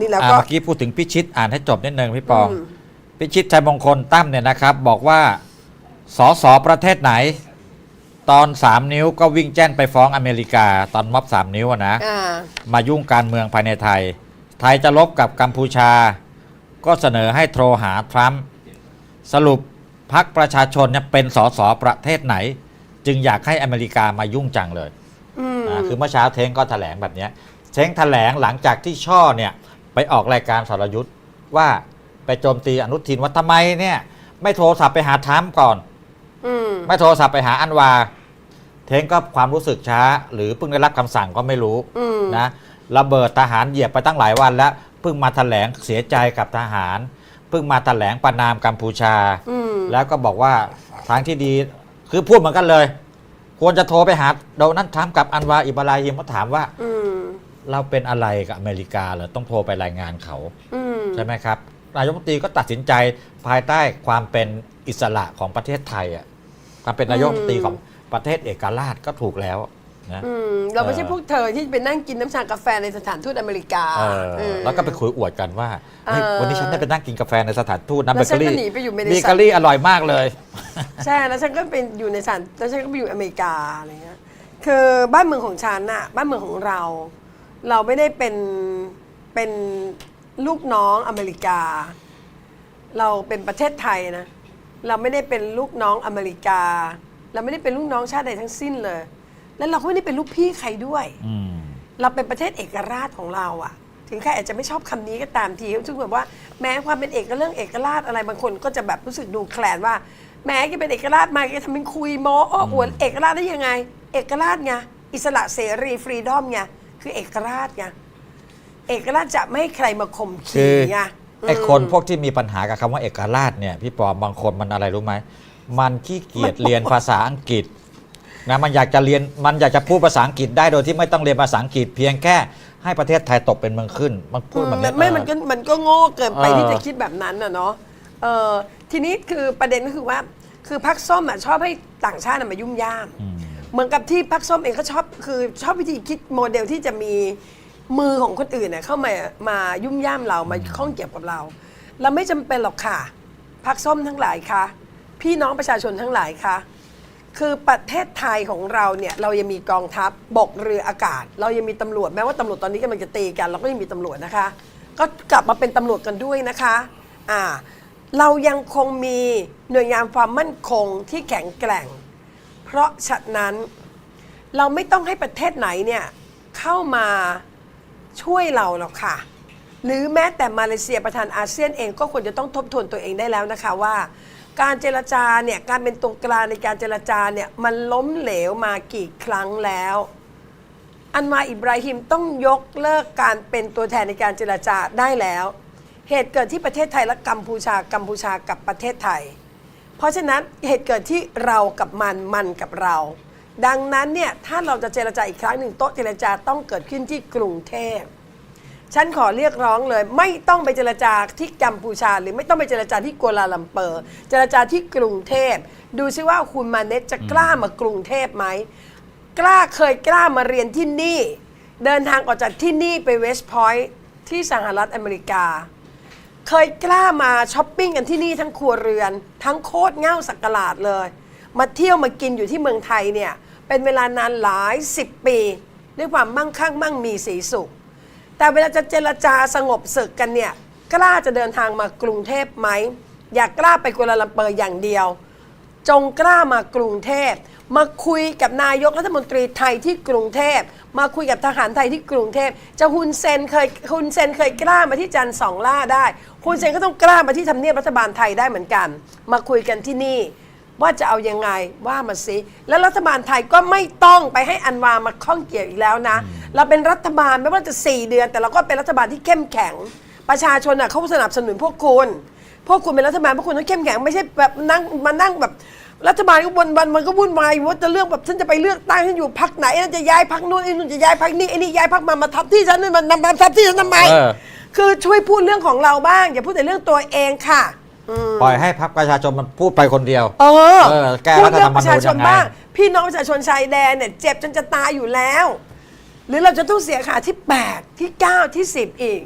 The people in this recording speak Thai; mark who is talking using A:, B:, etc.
A: นี่แล้ว
B: อ่า
A: ก็
B: เมื่อกี้พูดถึงพิชิตอ่านให้จบนิดนึงพี่ปอง
A: อืม
B: พิชิตชัยมงคลตั้มเนี่ยนะครับ บอกว่าสอสอประเทศไหน ตอน3นิ้วก็วิ่งแจ้นไปฟ้องอเมริกา ตอนม็อบ3นิ้วอะนะ
A: อ่า
B: มายุ่งการเมืองภายในไทย ไทยจะลบกับกัมพูชา ก็เสนอให้โทรหาทรัมป์สรุปพักประชาชนเนี่ยเป็นสสประเทศไหน จึงอยากให้อเมริกามายุ่งจังเลย
A: อืม
B: อ่าคือเมื่อเช้าเท้งก็แถลงแบบเนี้ยเท้งแถลงหลังจากที่ช่อเนี่ยไป ออกรายการสรยุทธ์ว่าไปโจมตีอนุทินว่าทำไมเนี่ย ไม่โทรศัพท์ไปหาทรัมป์ก่อน
A: อืม
B: ไม่โทรศัพท์ไปหาอันวา เท้งก็ความรู้สึกช้า หรือเพิ่งได้รับคำสั่งก็ไม่รู้
A: อืม
B: นะระเบิดทหารเหยียบไปตั้งหลายวันแล้วเพิ่งมาแถลงเสียใจกับทหารเพิ่งมาแถลงประนามกัมพูชา
A: อืม
B: แล้วก็บอกว่าทางที่ดีคือพูดเหมือนกันเลย ควรจะโทรไปหาโดนัลด์ทรัมป์กับอันวาอิบราฮิมก็ถามว่า
A: อืม
B: เราเป็นอะไรกับอเมริกาเหรอต้องโทรไปรายงานเขา
A: อืม
B: ใช่ไหมครับนายกรัฐมนตรีก็ตัดสินใจภายใต้ความเป็นอิสระของประเทศไทยอะความเป็นนายกรัฐมนตรีของประเทศเอกราชก็ถูกแล้วนะ
A: อืมเราไม่ใช่
B: เออ
A: พวกเธอที่ไปนั่งกินน้ำชากาแฟในสถานทูตอเมริกา
B: เออ
A: เออ
B: แล้วก็ไปคุยอวดกันว่าเฮ้ย
A: เออ
B: วันนี้ฉันได้ไปนั่งกินกาแฟในสถานทูตนะ
A: แล้
B: เบ
A: ว
B: เก
A: ฉั
B: อน
A: ก็
B: รี่
A: หนีไปอยู่เม
B: เบ
A: ดิ
B: เก
A: สั
B: อนรี่อร่อยมากเลย
A: ใช่แล้วฉันก็เป็นอยู่ในสถานแล้วฉันก็ไปอยู่อเมริกาอะไรเงี้ยคือบ้านเมืองของฉันน่ะบ้านเมืองของเรา เราไม่ได้เป็นเป็นลูกน้องอเมริกา เราเป็นประเทศไทยนะ เราไม่ได้เป็นลูกน้องอเมริกา เราไม่ได้เป็นลูกน้องชาติใดทั้งสิ้นเลย แล้วเราก็ไม่ได้เป็นลูกพี่ใครด้วย
B: อืม
A: เราเป็นประเทศเอกราชของเราอะถึงใครอาจจะไม่ชอบคำนี้ก็ตามทีซึ่งแบบว่าแม้ความเป็นเอกเรื่องเอกราชอะไรบางคนก็จะแบบรู้สึกดูแคลนว่า แม้จะเป็นเอกราชมาแกทำเป็นคุยโม้อ้ออวดเอกราชได้ยังไง เอกราชไงอิสระเสรีฟรีดอมไง คือเอกราชไงเอกราชจะไม่ให้ใครมาข่ม
B: คื
A: ขี
B: อ
A: ไง
B: ไอ้คนพวกที่มีปัญหากับคำว่าเอกราชเนี่ยพี่ปอมบางคนมันอะไรรู้ไหมมันขี้เกียจเรียนภาษาอังกฤษนะมันอยากจะเรียนมันอยากจะพูดภาษาอังกฤษได้โดยที่ไม่ต้องเรียนภาษาอังกฤษ เพียงแค่ให้ประเทศไทยตกเป็นเมืองขึ้น มันพูดแบบ
A: อื
B: เนี้
A: ม
B: ย
A: ไม่
B: เออ
A: มันก็มันก็โง่เกินไป
B: เออ
A: ที่จะคิดแบบนั้นน่ะเนาะเออทีนี้คือประเด็นก็คือว่า คือพักส้มอะชอบให้ต่างชาติน่ะมายุ่มย่าม
B: อืม
A: เหมือนกับที่พักส้มเองก็ชอบคือชอบวิธีคิดโมเดลที่จะมีมือของคนอื่นเน่ยเข้ามามายุ่มย่ามเรามาข้องเกี่ยวกับเรา เราไม่จำเป็นหรอกค่ะพักส้มทั้งหลายคะพี่น้องประชาชนทั้งหลายคะคือประเทศไทยของเราเนี่ยเรายังมีกองทัพบกเรืออากาศ เรายังมีตำรวจแม้ว่าตำรวจตอนนี้กำลังจะตีกัน เราก็ยังมีตำรวจนะคะ ก็กลับมาเป็นตำรวจกันด้วยนะคะอ่าเรายังคงมีหน่วยงานความมั่นคงที่แข็งแกร่ง เพราะฉะนั้นเราไม่ต้องให้ประเทศไหนเนี่ยเข้ามาช่วยเราหรอกค่ะ หรือแม้แต่มาเลเซียประธานอาเซียนเองก็ควรจะต้องทบทวนตัวเองได้แล้วนะคะว่า การเจรจาเนี่ยการเป็นตัวกลางในการเจรจาเนี่ยมันล้มเหลวมากี่ครั้งแล้ว อันมาอิบราฮิมต้องยกเลิกการเป็นตัวแทนในการเจรจาได้แล้ว เหตุเกิดที่ประเทศไทยและกัมพูชากัมพูชากับประเทศไทย เพราะฉะนั้นเหตุเกิดที่เรากับมันมันกับเรา ดังนั้นเนี่ยถ้าเราจะเจรจาอีกครั้งหนึ่งโต๊ะเจรจาต้องเกิดขึ้นที่กรุงเทพฉันขอเรียกร้องเลย ไม่ต้องไปเจรจาที่กัมพูชา หรือไม่ต้องไปเจรจาที่กัวลาลัมเปอร์ เจรจาที่กรุงเทพ ดูซิว่าคุณมาเน็ตจะกล้ามากรุงเทพไหมกล้าเคยกล้ามาเรียนที่นี่ เดินทางออกจากที่นี่ไปเวสต์พอยท์ที่สหรัฐอเมริกา เคยกล้ามาช้อปปิ้งกันที่นี่ทั้งครัวเรือน ทั้งโคตรเง่าสักกลาดเลย มาเที่ยวมากินอยู่ที่เมืองไทยเนี่ยเป็นเวลานานหลายสิบปีด้วยความมั่งคั่งมั่งมีสีสุข แต่เวลาจะเจรจาสงบศึกกันเนี่ยกล้าจะเดินทางมากรุงเทพไหม อยากกล้าไปกัวลาลัมเปอร์อย่างเดียว จงกล้ามากรุงเทพ มาคุยกับนายกรัฐมนตรีไทยที่กรุงเทพ มาคุยกับทหารไทยที่กรุงเทพ จะฮุนเซนเคยฮุนเซนเคยกล้ามาที่จันทร์สองล่าได้ฮุนเซนก็ต้องกล้ามาที่ทำเนียบรัฐบาลไทยได้เหมือนกัน มาคุยกันที่นี่ว่าจะเอายังไงว่ามาสิ แล้วรัฐบาลไทยก็ไม่ต้องไปให้อันวามาข้องเกี่ยวอีกแล้วนะ เราเป็นรัฐบาลไม่ว่าจะ 4 เดือน แต่เราก็เป็นรัฐบาลที่เข้มแข็ง ประชาชนอะเขาสนับสนุนพวกคุณ พวกคุณเป็นรัฐบาลพวกคุณต้องเข้มแข็งไม่ใช่แบบนั่งมานั่งแบบ รัฐบาลก็วันวันมันก็วุ่นวายว่าจะเลือกแบบฉันจะไปเลือกตั้งฉันอยู่พักไหนนั่นจะย้ายพักนู้นไอ้นู่นจะย้ายพักนี้ไอ้นี่ย้ายพักมามาทับที่ฉันนี่มันมาทับที่ฉันทำไม
B: เออ
A: คือช่วยพูดเรื่องของเราบ้าง อย่าพูดแต่เรื่องตัวเองค่ะอืม
B: ปล่อยให้พรรคประชาชนมันพูดไปคนเดียว
A: เออ
B: เออแก้
A: พู
B: รั
A: ด
B: ฐ
A: เรื่
B: ธรรมนูญ
A: ประชาชน
B: ยังไง
A: บ้างพี่น้องประชาชนชายแดนเนี่ยเจ็บจนจะตายอยู่แล้ว หรือเราจะต้องเสียขาที่ 8 ที่ 9 ที่ 10 อีก